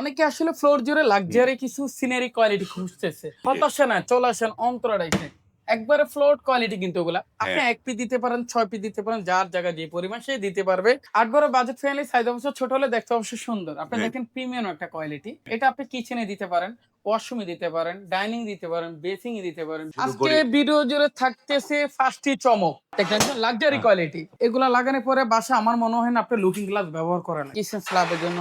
অনেকে আসলে ফ্লোর জুড়ে লাক্সারি কিছু সিনারি কোয়ালিটি খুঁজতেছে। হতাশা না চলে আসেন অন্তরাইতে একবারে ফ্লোর কোয়ালিটি কিন্তু ওগুলা। আপনি হ্যাঁ। এক পি দিতে পারেন ছয় পি দিতে পারেন যার জায়গা যে পরিমাণ সে দিতে পারবে। আট বারো বাজেট ফ্রেন্ডলি সাইজ অবশ্য ছোট হলে দেখতে অবশ্য সুন্দর। আপনি হ্যাঁ। দেখেন প্রিমিয়াম একটা কোয়ালিটি এটা আপনি কিচেনে দিতে পারেন ওয়াশরুমে দিতে পারেন ডাইনিং দিতে পারেন বেসিং এ দিতে পারেন। আজকে ভিডিও জুড়ে থাকতেছে ফার্স্টটি চমক। দেখেন লাক্সারি হ্যাঁ। কোয়ালিটি এগুলা লাগানোর পরে বাসা আমার মনে হয় না আপনি লুকিং গ্লাস ব্যবহার করেন। কিচেন স্ল্যাবের জন্য।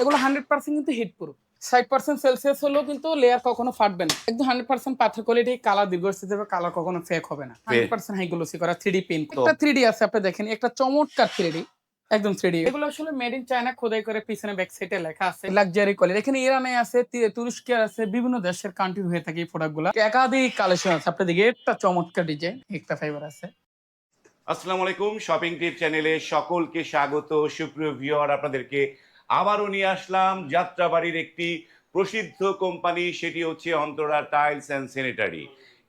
এগুলো হান্ড্রেড পার্সেন্ট কিন্তু হিট প্রুফ ষাট পার্সেন্ট সেলসিয়াস হলেও কিন্তু লেয়ার কখনো ফাটবে না। একদম হান্ড্রেড পার্সেন্ট পাথর কোয়ালিটি কালার দীর্ঘস্থিত হবে কালার কখনো ফেক হবে না। হান্ড্রেড পার্সেন্ট হাইগুলোসি করা থ্রি ডি পেন একটা থ্রি ডি আছে আপনি দেখেন একটা চমৎকার থ্রি ডি একদম থ্রি ডি এগুলো আসলে মেড ইন চায়না খোদাই করে পিছনে ব্যাক সাইডে লেখা আছে। লাক্সারি কোয়ালিটি এখানে ইরানে আছে তুরস্কে আছে বিভিন্ন দেশের কান্ট্রি হয়ে থাকে এই প্রোডাক্টগুলো। একাধিক কালেকশন আছে। আপনি দেখি একটা চমৎকার ডিজাইন একটা ফাইবার আছে। আসসালামু আলাইকুম শপিং টিপ চ্যানেলে সকলকে স্বাগত। সুপ্রিয় ভিউয়ার আপনাদেরকে আবারও নিয়ে আসলাম যাত্রাবাড়ির একটি প্রসিদ্ধ কোম্পানি, সেটি হচ্ছে অন্তরা টাইলস অ্যান্ড স্যানিটারি।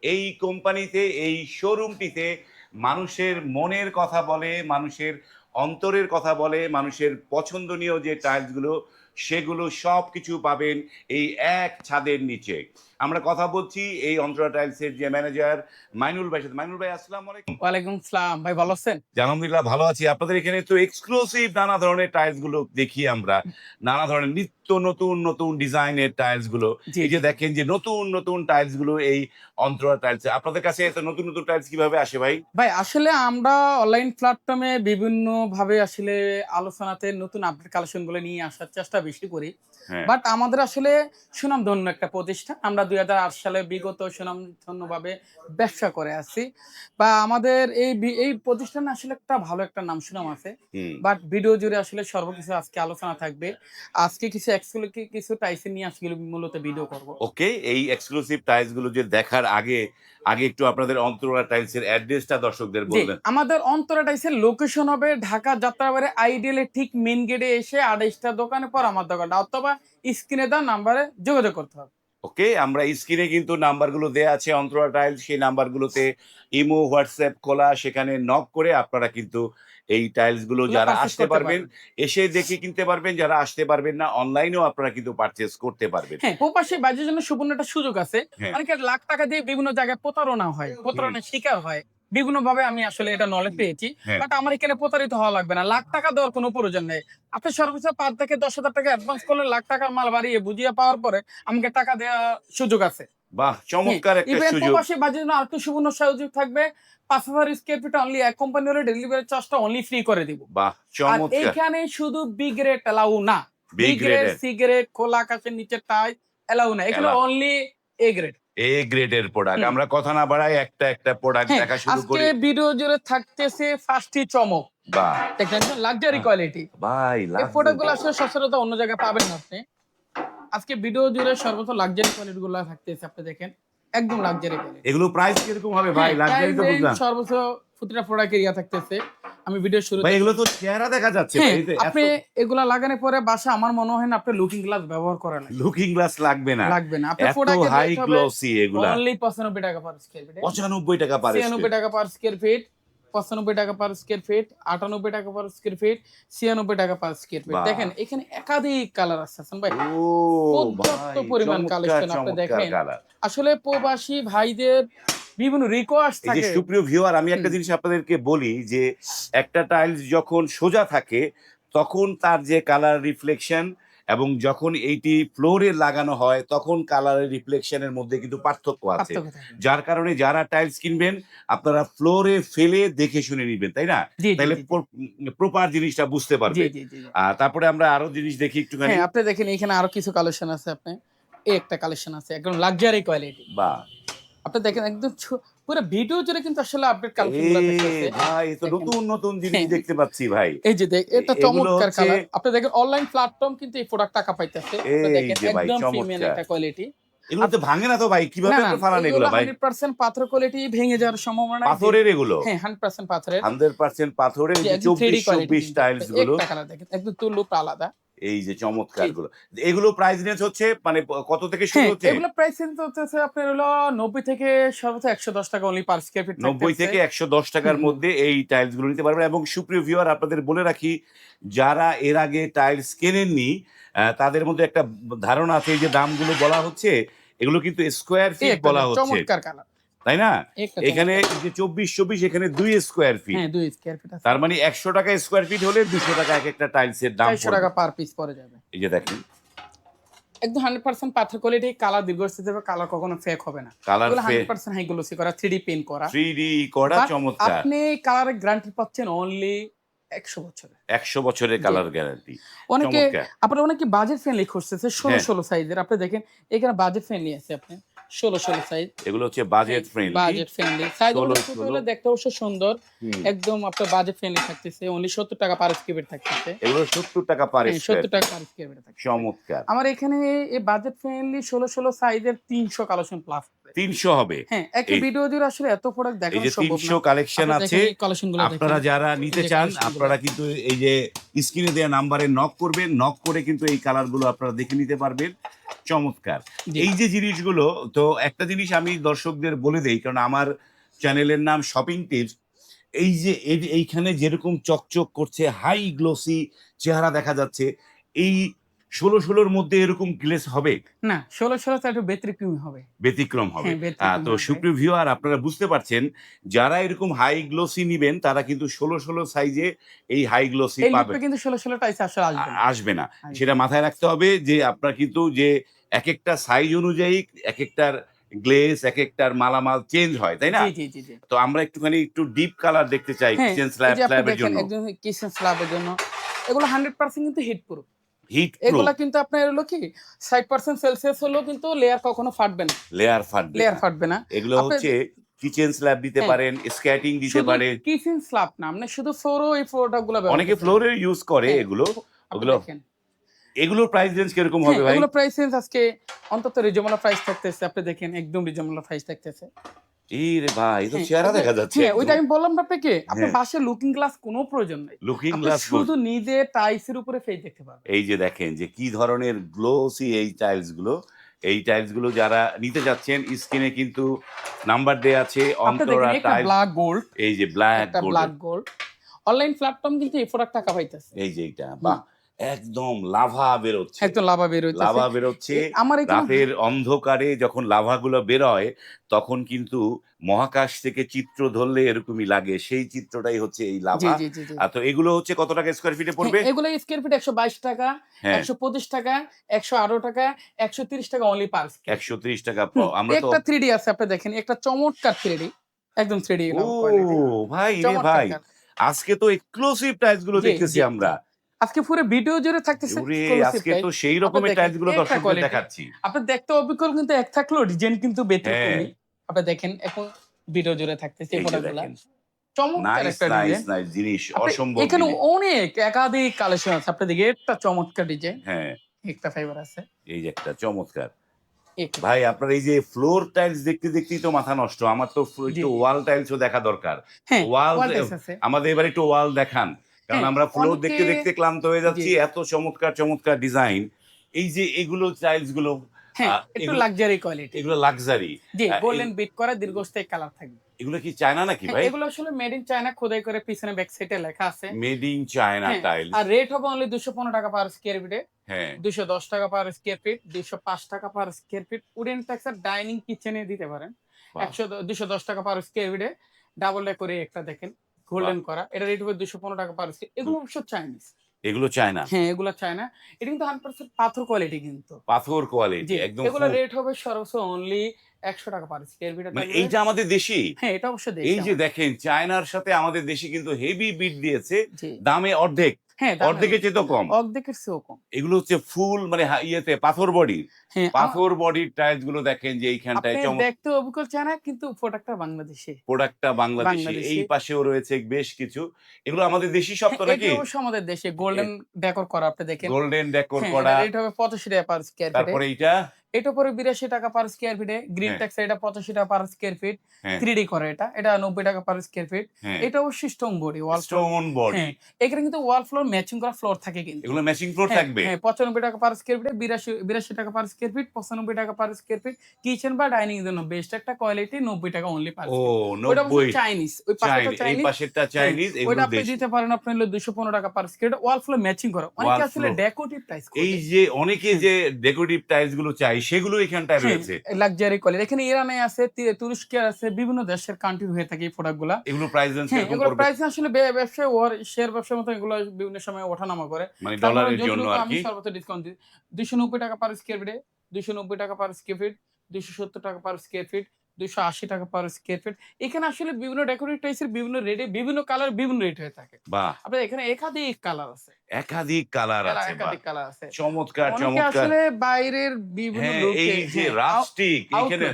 এই কোম্পানিতে, এই শোরুমটিতে মানুষের মনের কথা বলে, মানুষের অন্তরের কথা বলে, মানুষের পছন্দনীয় যে টাইলসগুলো, সেগুলো সব কিছু পাবেন এই এক ছাদের নিচে। আমরা কথা বলছি এই অন্তরা টাইলসের যে ম্যানেজার মাইনুল ভাই সাথে। মাইনুল ভাই আসসালামু আলাইকুম। ওয়ালাইকুম সালাম। ভাই ভালো আছেন? আলহামদুলিল্লাহ ভালো আছি। আপনাদের এখানে তো এক্সক্লুসিভ নানা ধরনের টাইলসগুলো দেখি আমরা। নানা ধরনের নিত্য নতুন নতুন ডিজাইনের টাইলসগুলো। এই যে দেখেন যে নতুন নতুন টাইলসগুলো এই অন্তরা টাইলস আপনাদের কাছে এত নতুন নতুন টাইলস কীভাবে আসে ভাই? ভাই আসলে আমরা অনলাইন প্ল্যাটফর্মে বিভিন্ন ভাবে আসলে আলোচনাতে নতুন আপডেট কালেকশনগুলো নিয়ে আসার চেষ্টা বেশি করি। হ্যাঁ। বাট আমাদের আসলে সুনামধন্য একটা প্রতিষ্ঠান। আমরা দুই সালে বিগত সুনামধন্য ভাবে ব্যবসা করে আসছি। বা আমাদের এই এই প্রতিষ্ঠানে আসলে একটা ভালো একটা নাম সুনাম আছে। বাট ভিডিও জুড়ে আসলে সর্বকিছু আজকে আলোচনা থাকবে। আজকে কিছু এক্সক্লুসিভ কিছু টাইসে নিয়ে আজকে মূলত ভিডিও করব। ওকে এই এক্সক্লুসিভ টাইলসগুলো যে দেখার আগে আগে একটু আপনাদের অন্তরা টাইলস এর অ্যাড্রেসটা দর্শকদের বলবেন। আমাদের অন্তরা টাইসের লোকেশন হবে ঢাকা যাত্রাবাড়ি আইডিয়ালে ঠিক মেন গেটে এসে আড়াইশটা দোকানে পর আমার দোকানটা অথবা স্ক্রিনে দেওয়া নাম্বারে যোগাযোগ করতে হবে। ওকে আমরা স্ক্রিনে কিন্তু নাম্বারগুলো দেয়া আছে অন্তরা টাইল সেই নাম্বারগুলোতে ইমো হোয়াটসঅ্যাপ খোলা সেখানে নক করে আপনারা কিন্তু এই টাইলসগুলো যারা আসতে পারবেন এসে দেখে কিনতে পারবেন যারা আসতে পারবেন না অনলাইনেও আপনারা কিন্তু পারচেজ করতে পারবেন। হ্যাঁ প্রবাসী বাজার জন্য সুবর্ণ একটা সুযোগ আছে। হ্যাঁ। অনেকের লাখ টাকা দিয়ে বিভিন্ন জায়গায় প্রতারণা হয় প্রতারণা শিকার হয়। বিভিন্ন ভাবে আমি আসলে এটা নলেজ পেয়েছি হ্যাঁ। বাট আমার এখানে প্রতারিত হওয়া লাগবে না। লাখ টাকা দেওয়ার কোনো প্রয়োজন নেই। আপনি সর্বোচ্চ পাঁচ থেকে দশ হাজার টাকা অ্যাডভান্স করলে লাখ টাকার মাল বাড়িয়ে বুঝিয়ে পাওয়ার পরে আমাকে টাকা দেওয়ার সুযোগ আছে। বাহ চমৎকার একটা সুযোগ। প্রবাসী বাজের জন্য আরেকটু সুবর্ণ সুযোগ থাকবে পাঁচ হাজার স্কোয়ার ফিট অনলি এক কোম্পানি হলে ডেলিভারি চার্জটা অনলি ফ্রি করে দিব। বাহ চমৎকার। এইখানে শুধু বিগ রেট এলাউ না। বি গ্রেড সি গ্রেড খোলা আকাশের নিচে টাই এলাউ না। এগুলো অনলি এ গ্রেড এ গ্রেডের প্রোডাক্ট আমরা কথা না বাড়াই একটা একটা প্রোডাক্ট হ্যাঁ দেখা শুরু আজকে করি। ভিডিও জুড়ে থাকতেছে ফার্স্টটি চমক। বাহ। দেখেন লাক্সারি হ্যাঁ। কোয়ালিটি ভাই এই last প্রোডাক্টগুলো আসলে সচরাচর অন্য জায়গায় পাবেন না আপনি। আজকে ভিডিও জুড়ে সর্বোচ্চ লাক্সারি কোয়ালিটি গুলো থাকতেছে আপনি দেখেন। একদম লাক্সারি কোয়ালিটি এগুলো প্রাইস কীরকম হবে ভাই? লাক্সারি তো বুঝলাম। সর্বোচ্চ প্রতিটা প্রোডাক্ট এরিয়া থাকতেছে। আমি ভিডিও শুরু ভাই এগুলো তো চেহারা দেখা যাচ্ছে হ্যাঁ আপনি এগুলা লাগানোর পরে বাসা আমার মনে হয় না আপনি লুকিং গ্লাস ব্যবহার করেন লুকিং গ্লাস লাগবে না। লাগবে না। আপনি প্রোডাক্ট হাই গ্লসি এগুলা। অনলি পঁচানব্বই টাকা পার স্কয়ার ফিট পঁচানব্বই টাকা পারে ছিয়ানব্বই টাকা পার স্কয়ার ফিট পঁচানব্বই টাকা পার স্কোয়ার ফিট আটানব্বই টাকা পার স্কোয়ার ফিট ছিয়ানব্বই টাকা পার স্কোয়ার ফিট দেখেন এখানে একাধিক কালার আছে হাসান ভাই। পর্যাপ্ত পরিমাণ collection আপনি দেখেন। আসলে প্রবাসী ভাইদের বিভিন্ন রিকোয়েস্ট থাকে। সুপ্রিয় ভিউয়ার আমি একটা জিনিস আপনাদেরকে বলি যে একটা টাইলস যখন সোজা থাকে তখন তার যে কালার রিফ্লেকশন এবং যখন এইটি ফ্লোরে লাগানো হয় তখন কালারের রিফ্লেকশনের মধ্যে কিন্তু পার্থক্য আছে। যার কারণে যারা টাইলস কিনবেন আপনারা ফ্লোরে ফেলে দেখে শুনে নিবেন তাই না? তাহলে প্রপার জিনিসটা বুঝতে জি পারবে জি জি জি। আর তারপরে আমরা আরও জিনিস দেখি একটুখানি। হ্যাঁ আপনি দেখেন এখানে আরও কিছু কালেকশন আছে আপনি। এই একটা কালেকশন আছে একদম লাক্সারি কোয়ালিটি বা আপনি দেখেন একদম পুরো ভিডিও জুড়ে কিন্তু আসলে আপডেট দেখতেছে ভাই তো নতুন নতুন জিনিস হ্যাঁ। দেখতে পাচ্ছি ভাই। এই যে দেখ এটা চমৎকার কালার আপনি দেখেন অনলাইন প্ল্যাটফর্ম কিন্তু এই প্রোডাক্ট টাকা পাইতেছে। আপনি দেখেন একদম। প্রিমিয়াম একটা কোয়ালিটি এগুলো তো ভাঙে না তো ভাই কীভাবে না না তো ফালান এগুলো ভাই? 100% পাথর কোয়ালিটি ভেঙে যাওয়ার সম্ভাবনা পাথরের এগুলো? হ্যাঁ 100% পাথরের। হান্ড্রেড পার্সেন্ট পাথরের জি, একদম 3D চব্বিশ quality চব্বিশ কিন্তু। টাইলসগুলো একটা কালার দেখেন একদম তো লুক আলাদা। এই যে চমৎকারগুলো। এগুলো প্রাইস রেঞ্জ হচ্ছে মানে কত থেকে শুরু হ্যাঁ হচ্ছে? এগুলো প্রাইস কিন্তু হচ্ছে আপনার হলো নব্বই থেকে সর্বোচ্চ একশো দশ টাকা অনলি পার স্কোয়ার ফিট নব্বই থেকে একশো দশ টাকার মধ্যে এই টাইলসগুলো নিতে পারবেন। এবং সুপ্রিয় ভিউয়ার আপনাদের বলে রাখি যারা এর আগে টাইলস কেনেননি তাদের মধ্যে একটা ধারণা আছে এই যে দামগুলো বলা হচ্ছে এগুলো কিন্তু স্কোয়ার ফিট বলা হচ্ছে। চমৎকার কালার তাই না? এখানে যে চব্বিশ চব্বিশ এখানে দুই স্কোয়ার ফিট দুই স্কোয়ার ফিট তার মানে একশো টাকা স্কোয়ার ফিট হলে দুশো টাকা এক একটা টাইলসের দাম চারশো টাকা পার পিস পড়ে যাবে। এই যে দেখেন। একদম হান্ড্রেড পার্সেন্ট পাথর কোয়ালিটি কালার দীর্ঘস্থায়ী হবে কালার কখনো ফেক হবে না। Colour hundred percent high glossy করা থ্রি ডি পেন্ট করা। থ্রি ডি করা চমৎকার। আপনি কালারের গ্যারান্টি পাচ্ছেন অনলি একশো বছরে। একশো বছরের কালার গ্যারান্টি অনেকে আপনার অনেকে বাজেট ফ্রেন্ডলি খুঁজতেছে ষোলো হ্যাঁ। ষোলো সাইজের আপনি দেখেন এখানে বাজেট ফ্রেন্ডলি আছে আপনি ষোলো ষোলো সাইজ এগুলো হচ্ছে budget friendly budget friendly size 16 অনুযায়ী হলে দেখতে অবশ্য সুন্দর। একদম আপনার বাজেট ফ্রেন্ডলি থাকতেছে। অনলি সত্তর টাকা পার স্কোয়ার থাকতেছে। এগুলো সত্তর টাকা পার সত্তর টাকা পার স্কোয়ার থাকছে চমৎকার। আমার এখানে এই বাজেট ফ্রেন্ডলি ষোলো ষোলো সাইজের তিনশো কালেকশন প্লাস তিনশো হবে। হ্যাঁ একটা এই- ভিডিও জুড়ে আসলে এত প্রোডাক্ট এই যে সম্ভব তিনশো কালেকশন আছে আপনারা যারা নিতে চান আপনারা কিন্তু এই যে স্ক্রিনে দেওয়া নাম্বারে নক করবেন। নক করে কিন্তু এই কালারগুলো আপনারা দেখে নিতে পারবেন। চমৎকার। এই যে জিনিসগুলো তো একটা জিনিস আমি দর্শকদের বলে দেই কারণ আমার চ্যানেলের নাম শপিং টিপস এই যে এইখানে যেরকম চকচক করছে হাই গ্লোসি চেহারা দেখা যাচ্ছে এই ষোলো ষোলোর মধ্যে এরকম গ্লেস হবে? না ষোলো ষোলো তো একটু ব্যতিক্রমী হবে। ব্যতিক্রম হবে। হ্যাঁ, তো। সুপ্রিয় ভিউয়ার আপনারা বুঝতে পারছেন যারা এরকম হাই গ্লোসি নিবেন তারা কিন্তু ষোলো ষোলো সাইজে এই হাই গ্লোসি লুকটা কিন্তু ষোলো ষোলো টাইস আসলে আসবে না। সেটা মাথায় রাখতে হবে যে আপনার কিন্তু যে এক একটা সাইজ অনুযায়ী এক একটার গ্লেস এক একটার মালামাল চেঞ্জ হয় তাই না? তো আমরা একটুখানি একটু ডিপ কালার দেখতে চাই হ্যাঁ কিচেন স্ল্যাব স্ল্যাবের জন্য। কিচেন স্ল্যাবের জন্য। এগুলো হান্ড্রেড পার্সেন্ট কিন্তু হিট প্রুফ হিট এগুলা কিন্তু আপনার হলো কি ষাট পার্সেন্ট সেলসিয়াস হলেও কিন্তু লেয়ার কখনো ফাটবে না। লেয়ার ফাটবে লেয়ার ফাটবে না। এগুলো হচ্ছে কিচেন স্ল্যাব দিতে হ্যাঁ। পারেন স্ক্যাটিং দিতে পারেন। কিচেন স্ল্যাব না আপনি শুধু ফ্লোরও এই প্রোডাক্টগুলো অনেকে ফ্লোরে ইউজ করে এগুলো। ওগুলো এগুলোর প্রাইস রেঞ্জ কীরকম হবে ভাই? হ্যাঁ, এগুলো প্রাইস রেঞ্জ আজকে অন্তত রিজনেবল প্রাইস থাকতেছে আপনি দেখেন একদম রিজনেবল প্রাইস থাকতেছে। এই রে ভাই তো হ্যাঁ, চেহারা দেখা যাচ্ছে হ্যাঁ ওইটা আমি বললাম না আপনাকে হ্যাঁ। বাসায় লুকিং গ্লাস কোনো প্রয়োজন নাই। লুকিং গ্লাস শুধু নিজে টাইসের উপরে ফেস দেখতে পাবেন এই যে দেখেন যে কি ধরনের গ্লোসি এই টাইলসগুলো। এই টাইলসগুলো যারা নিতে যাচ্ছেন স্ক্রিনে কিন্তু নাম্বার দেয়া আছে আপনি অন্তরা টাইলস ব্ল্যাক গোল্ড এই যে ব্ল্যাক একটা ব্ল্যাক গোল্ড অনলাইন প্ল্যাটফর্ম কিন্তু এই প্রোডাক্ট টাকা পাইতেছে। এই যে এইটা বাহ। একদম লাভা বেরোচ্ছে। একদম লাভা বের হইতেছে লাভা বেরোচ্ছে। আমার রাতের অন্ধকারে যখন লাভাগুলো বেরোয় তখন কিন্তু মহাকাশ থেকে চিত্র ধরলে এরকমই লাগে। সেই চিত্রটাই হচ্ছে এই লাভা। তো এগুলো হচ্ছে কত টাকা স্কোয়ার ফিটে পড়বে? হ্যাঁ, এগুলো স্কোয়ার ফিট একশো বাইশ টাকা হ্যাঁ। একশো পঁচিশ টাকা একশো আঠারো টাকা একশো তিরিশ টাকা অনলি পার একশো ত্রিশ টাকা আমরা তো একটা থ্রি ডি আছে আপনি দেখেন একটা চমৎকার থ্রি ডি একদম থ্রি ডি ও ভাই রে ভাই। আজকে তো এক্সক্লুসিভ টাইলসগুলো দেখতেছি আমরা। আজকে পুরো ভিডিও জুড়ে থাকতেছে আজকে তো সেই রকমের টাইলসগুলো দর্শকদের দেখাচ্ছি। আপনার দেখতে অবিকল কিন্তু এক থাকলেও ডিজাইন কিন্তু ব্যতিক্রমী। আপনি দেখেন এখন ভিডিও জুড়ে থাকতেছে চমৎকার একটা ডিজাইন জিনিস অসম্ভব এখানে অনেক একাধিক কালেকশন আছে। আপনি একটা চমৎকার ডিজাইন হ্যাঁ। একটা ফাইবার আছে। এই যে একটা চমৎকার। ভাই আপনার এই যে ফ্লোর টাইলস দেখতে দেখতেই তো মাথা নষ্ট। আমার তো একটু ওয়াল টাইলসও দেখা দরকার। হ্যাঁ ওয়াল আছে। আমাদের এবার একটু ওয়াল দেখান। কারণ হ্যাঁ, আমরা ফ্লোর দেখতে দেখতে ক্লান্ত হয়ে যাচ্ছি এত চমৎকার চমৎকার ডিজাইন এই যে এগুলো টাইলসগুলো হ্যাঁ একটু লাক্সারি কোয়ালিটি এগুলো লাক্সারি জি গোল্ডেন বিট করা দীর্ঘস্থায়ী কালার থাকবে। এগুলো কি চায়না নাকি হ্যাঁ, ভাই? এগুলো আসলে মেড ইন চায়না খোদাই করে পিছনে ব্যাক সাইডে লেখা আছে। মেড ইন চায়না টাইলস আর রেট হবে অনলি দুশো পনেরো টাকা পার স্কোয়ার ফিটে হ্যাঁ। দুশো দশ টাকা পার স্কোয়ার ফিট দুশো পাঁচ টাকা per square feet wooden texture dining কিচেনে দিতে পারেন। বাহ। একশো দুশো দশ টাকা পার স্কোয়ার ফিটে ডাবল ডে করে একটা দেখেন। গোল্ডেন করা। এটা রেট হবে দুশো পনেরো টাকা পার এগুলো অবশ্য চাইনিজ এগুলো চায়না হ্যাঁ এগুলো চায়না এটা কিন্তু হান্ড্রেড পার্সেন্ট পাথর কোয়ালিটি কিন্তু। পাথর কোয়ালিটি একদম এগুলো রেট হবে সর্বোচ্চ অনলি একশো টাকা পার স্কোয়ার ফিট মানে এইটা আমাদের দেশি? হ্যাঁ এটা অবশ্য এই যে দেখেন চায়নার সাথে আমাদের দেশে কিন্তু হেভি বিট দিয়েছে। দামে অর্ধেক। হ্যাঁ দাম অর্ধেকের চেয়ে তো কম। অর্ধেকের চেয়েও কম। এগুলো হচ্ছে ফুল মানে ইয়েতে পাথর বডি। হ্যাঁ পাথর বডির টাইলসগুলো দেখেন যে এইখানটায় আপনি চমৎকার দেখতে অবিকল চায়না কিন্তু প্রোডাক্টটা বাংলাদেশে। প্রোডাক্টটা বাংলাদেশি। বাংলাদেশি। এই পাশেও রয়েছে বেশ কিছু। এগুলো আমাদের দেশি সব তো হ্যাঁ, নাকি? অবশ্য আমাদের দেশে। গোল্ডেন ডেকোর করা আপনি দেখেন। গোল্ডেন ডেকোর হ্যাঁ, করা। এটা হবে টাকা পার স্কোয়ার তারপরে এইটা? এটা পরে বিরাশি টাকা পার স্কোয়ার ফিটে গ্রিন হ্যাঁ। ট্যাক্স এটা পঁচাশি টাকা পার স্কোয়ার ফিট হ্যাঁ। থ্রি ডি করে এটা এটা নব্বই টাকা পার স্কোয়ার ফিট হ্যাঁ। এটা অবশ্যই stone body wall stone body হ্যাঁ এখানে কিন্তু ওয়াল ফ্লোর ম্যাচিং করা ফ্লোর থাকে কিন্তু। এগুলো ম্যাচিং ফ্লোর হ্যাঁ, থাকবে। হ্যাঁ পঁচানব্বই টাকা পার স্কোয়ার ফিট বিরাশি বিরাশি টাকা পার স্কোয়ার ফিট পঁচানব্বই টাকা পার স্কোয়ার ফিট কিচেন বা ডাইনিং এর জন্য বেস্ট একটা কোয়ালিটি নব্বই টাকা অনলি পার ও নব্বই। চাইনিজ ওই পাশেরটা চাইনিজ ওইটা আপনি দিতে পারেন হলো দুশো পনেরো টাকা per square wall floor matching করা। অনেকে আসলে। ডেকোরেটিভ প্রাইস এই যে অনেকে যে ডেকোরেটিভ টাইলসগুলো চাই সেগুলো এখানটায় রয়েছে। লাক্সারি কোয়ালিটি এখানে ইরানে আছে তুরস্কে আছে বিভিন্ন দেশের কান্ট্রি হয়ে থাকে এই প্রোডাক্টগুলো এগুলো প্রাইস রেঞ্জ হ্যাঁ করবে এগুলো প্রাইস আসলে ব্যবসা ওর শেয়ার ব্যবসার মতো এগুলো বিভিন্ন সময় ওঠানামা করে। মানে ডলারের জন্য আর কি। সর্বোচ্চ ডিসকাউন্ট দিই। দুশো নব্বই টাকা পার স্কয়ার ফিটে দুশো নব্বই টাকা পার স্কয়ার ফিট দুশো সত্তর টাকা পার স্কয়ার ফিট দুশো আশি টাকা পার স্কোয়ার ফিট এখানে আসলে বিভিন্ন ডেকোরেট টাইসের বিভিন্ন রেটে বিভিন্ন কালার বিভিন্ন রেট হয়ে থাকে। আপনার এখানে একাধিক কালার আছে। একাধিক কালার আছে একাধিক কালার আছে। চমৎকার চমৎকার। আসলে বাইরের বিভিন্ন হ্যাঁ এই যে রাস্টিক এখানে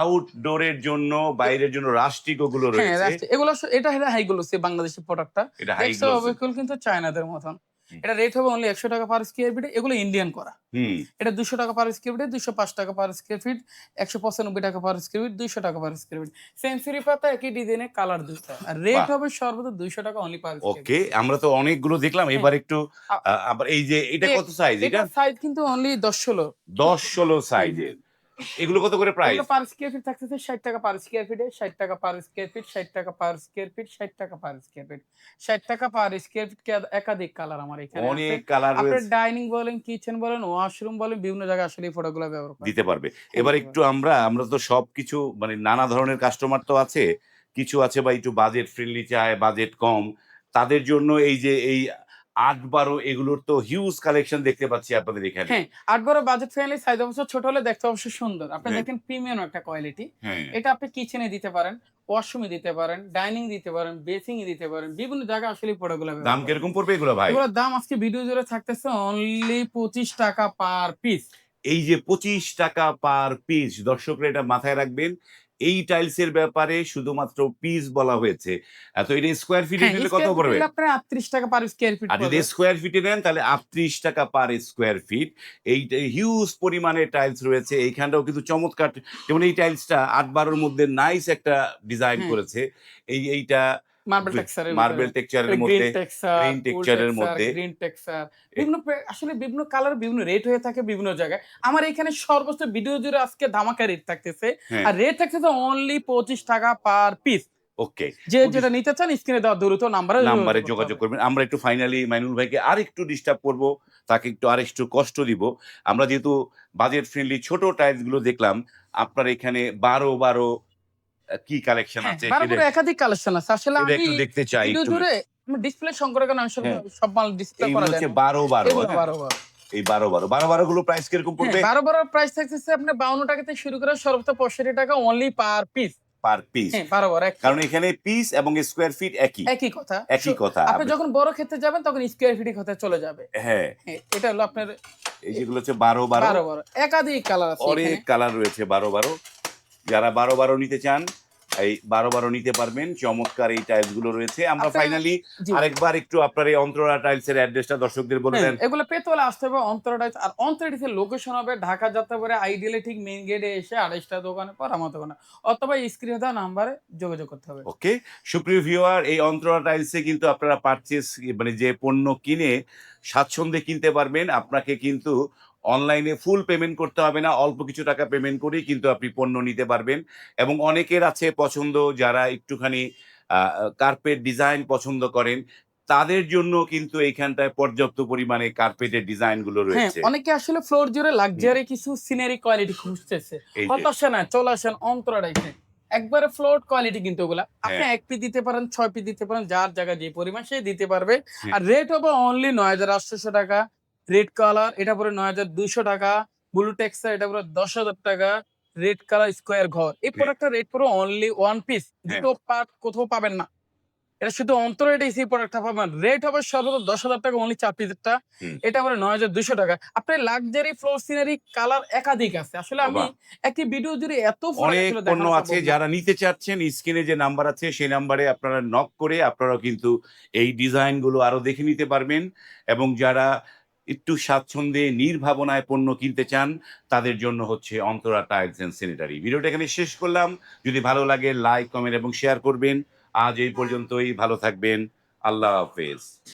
আউটডোরের জন্য বাইরের জন্য রাস্টিক ওগুলো হ্যাঁ রয়েছে। এগুলো এটা হলো হাই গ্লোসি বাংলাদেশের প্রোডাক্টটা এটা হাই দেখছ অবিকুল কিন্তু চায়নাদের মতন। এটা রেট হবে অনলি একশো টাকা পার স্কোয়ার ফিট এগুলো ইন্ডিয়ান করা। হুম। এটা দুশো টাকা পার স্কোয়ার ফিট দুশো পাঁচ টাকা পার স্কোয়ার ফিট একশো পঁচানব্বই টাকা পার স্কোয়ার ফিট দুইশো টাকা পার স্কোয়ার ফিট সেঞ্চুরি পাতা একই ডিজাইনে কালার দুটো আর রেট হবে সর্বোচ্চ দুইশো টাকা অনলি পার স্কোয়ার ওকে আমরা তো অনেকগুলো দেখলাম এবার একটু আবার এই যে এটা কত সাইজ এটা? সাইজ কিন্তু অনলি দশ ষোলো। দশ ষোলো সাইজের এগুলো কত করে প্রাইস পার স্কোয়ার ফিট থাকতেছে ষাট টাকা পার স্কোয়ার ফিটে ষাট টাকা পার স্কোয়ার ফিট ষাট টাকা পার স্কোয়ার ফিট ষাট টাকা পার স্কোয়ার ফিট ষাট টাকা পার স্কোয়ার ফিট একাধিক কালার আমার এখানে। অনেক কালার রয়েছে। ডাইনিং বলেন কিচেন বলেন ওয়াশরুম বলেন বিভিন্ন জায়গায় আসলে এই প্রোডাক্টগুলো ব্যবহার করা দিতে পারবে। এবার একটু আমরা আমরা তো সবকিছু মানে নানা ধরনের কাস্টমার তো আছে কিছু আছে বা একটু বাজেট ফ্রেন্ডলি চায় বাজেট কম তাদের জন্য এই যে এই আট বারো এগুলোর তো হিউজ কালেকশন দেখতে পাচ্ছি আপনাদের এখানে। হ্যাঁ আট বড় বাজেট ফ্রেন্ডলি সাইজ অবশ্য ছোট হলে দেখতে অবশ্যই সুন্দর। আপনি হ্যাঁ। দেখেন প্রিমিয়াম একটা কোয়ালিটি হ্যাঁ। এটা আপনি কিচেনে দিতে পারেন ওয়াশরুমে দিতে পারেন ডাইনিং দিতে পারেন বেসিং এ দিতে পারেন বিভিন্ন জায়গায় আসলে প্রোডাক্টগুলো দাম কীরকম পড়বে এগুলো ভাই? এগুলোর দাম আজকে ভিডিও জুড়ে থাকতেছে অনলি পঁচিশ টাকা পার পিস এই যে পঁচিশ টাকা পার পিস দর্শকরা এটা মাথায় রাখবেন এই টাইলস এর ব্যাপারে শুধুমাত্র পিস বলা হয়েছে। এত তো এটা স্কোয়ার ফিটে হ্যাঁ, নিলে কত পড়বে? আপনার আটত্রিশ টাকা পার স্কোয়ার ফিট আর যদি স্কোয়ার ফিটে নেন তাহলে আটত্রিশ টাকা পার স্কোয়ার ফিট এই হিউজ পরিমাণে টাইলস রয়েছে এইখানটাও কিন্তু চমৎকার। যেমন এই টাইলসটা আট বারোর মধ্যে নাইস একটা ডিজাইন হ্যাঁ। করেছে। এই এইটা মার্বেল টেক্সচারের মার্বেল টেক্সচারের মধ্যে গ্রিন টেক্সচার green texture এর মধ্যে। গ্রিন টেক্সচার বিভিন্ন আসলে বিভিন্ন কালার বিভিন্ন রেট হয়ে থাকে বিভিন্ন জায়গায়। আমার এখানে সর্বোচ্চ ভিডিও জুড়ে আজকে ধামাকা রেট থাকতেছে। হ্যাঁ। আর রেট থাকতেছে অনলি পঁচিশ টাকা পার পিস ওকে যে যেটা নিতে চান স্ক্রিনে দেওয়া দ্রুত নাম্বারে নাম্বারে যোগাযোগ করবেন। আমরা একটু ফাইনালি মাইনুল ভাইকে আর একটু ডিস্টার্ব করব। তাকে একটু আর একটু কষ্ট দিব। আমরা যেহেতু বাজেট ফ্রেন্ডলি ছোট টাইলসগুলো দেখলাম আপনার এখানে বারো বারো কি কালেকশন আছে? বারো সেটা করে একাধিক কালেকশন আছে। আসলে আমি একটু দেখতে চাই একটু জুড়ে ডিসপ্লে সংকটের কারণে আসলে হ্যাঁ। সব মাল ডিসপ্লে করা যায় না। বারো বারো এগুলো হ্যাঁ? বারো বারো। এই বারো বারো। বারো বারো গুলো প্রাইস কীরকম পড়বে? হ্যাঁ, বারো বারো প্রাইস থাকতেছে আপনার বাউন্ন টাকা থেকে শুরু করে সর্বোচ্চ পঁয়ষট্টি টাকা only per piece per piece হ্যাঁ বারো বারো কারণ এখানে পিস এবং স্কোয়ার ফিট একই। একই কথা। একই কথা। আপনি যখন বড় ক্ষেত্রে যাবেন তখন স্কোয়ার ফিট কথা চলে যাবে। হ্যাঁ। হ্যাঁ, এটা হলো আপনার এই যেগুলো হচ্ছে বারো বারো। বারো একাধিক কালার আছে অনেক কালার রয়েছে বারো বারো। যারা বারো বারো নিতে চান এই বারো বারো নিতে পারবেন। চমৎকার এই টাইলসগুলো রয়েছে। আমরা ফাইনালি আরেকবার একটু আপনার এই অন্তরা টাইলস এর অ্যাড্রেসটা দর্শকদের বলে দেন এগুলো পেতে হলে আসতে হবে অন্তরটাইজ আর অন্তরটাইজের লোকেশন হবে ঢাকা যাত্রাবাড়ি আইডিয়ালি ঠিক মেইন গেটে এসে আড়াইশটা দোকানে পর আমার দোকানে অথবা স্ক্রিনে দেওয়া নাম্বারে যোগাযোগ করতে হবে। ওকে সুপ্রিয় ভিউয়ার এই অন্তরা টাইলসে কিন্তু আপনারা পারচেস মানে যে পণ্য কিনে স্বাচ্ছন্দ্যে কিনতে পারবেন। আপনাকে কিন্তু অনলাইনে ফুল পেমেন্ট করতে হবে না অল্প কিছু টাকা পেমেন্ট করেই কিন্তু আপনি পণ্য নিতে পারবেন। এবং অনেকের আছে পছন্দ যারা একটুখানি কার্পেট ডিজাইন পছন্দ করেন তাদের জন্য কিন্তু এইখানটায় পর্যাপ্ত পরিমাণে কার্পেটের ডিজাইনগুলো হ্যাঁ রয়েছে। অনেকে আসলে ফ্লোর জুড়ে লাক্সারি কিছু সিনারি কোয়ালিটি খুঁজতেছে। হতাশা না চলে আসেন অন্তরাইজে একবারে ফ্লোট কোয়ালিটি কিন্তু ওগুলা। আপনি হ্যাঁ। এক পি দিতে পারেন ছয় পি দিতে পারেন যার জায়গা যে পরিমাণ সে দিতে পারবে। আর রেট হবে অনলি নয় হাজার আটশোশো টাকা। রেড কালার এটা পরে নয় হাজার দুইশো টাকা। ব্লু টেক্সচার এটা পরে দশ হাজার টাকা। রেড কালার স্কোয়ার ঘর। এই প্রোডাক্টটা রেট পরে অনলি ওয়ান পিস দুটো পার্ট কোথাও পাবেন না। এটা শুধু অন্তর এটা সেই প্রোডাক্টটা পাবেন। রেট হবে সর্বোচ্চ দশ হাজার টাকা অনলি চার পিসেরটা। এটা পরে নয় হাজার দুইশো টাকা। আপনার লাক্সারি ফ্লোর সিনারি কালার একাধিক আছে। আসলে আমি একটি ভিডিও জুড়ে এত অনেক পণ্য আছে যারা নিতে চাচ্ছেন স্ক্রিনে যে নাম্বার আছে সেই নাম্বারে আপনারা নক করে আপনারা কিন্তু এই ডিজাইনগুলো আরও দেখে নিতে পারবেন। এবং যারা একটু স্বাচ্ছন্দ্যে, নির্ভাবনায় পণ্য কিনতে চান, তাদের জন্য হচ্ছে অন্তরা টাইলস অ্যান্ড স্যানিটারি ভিডিওটা এখানে শেষ করলাম। যদি ভালো লাগে, লাইক, কমেন্ট এবং শেয়ার করবেন। আজ এই পর্যন্তই। ভালো থাকবেন। আল্লাহ হাফেজ।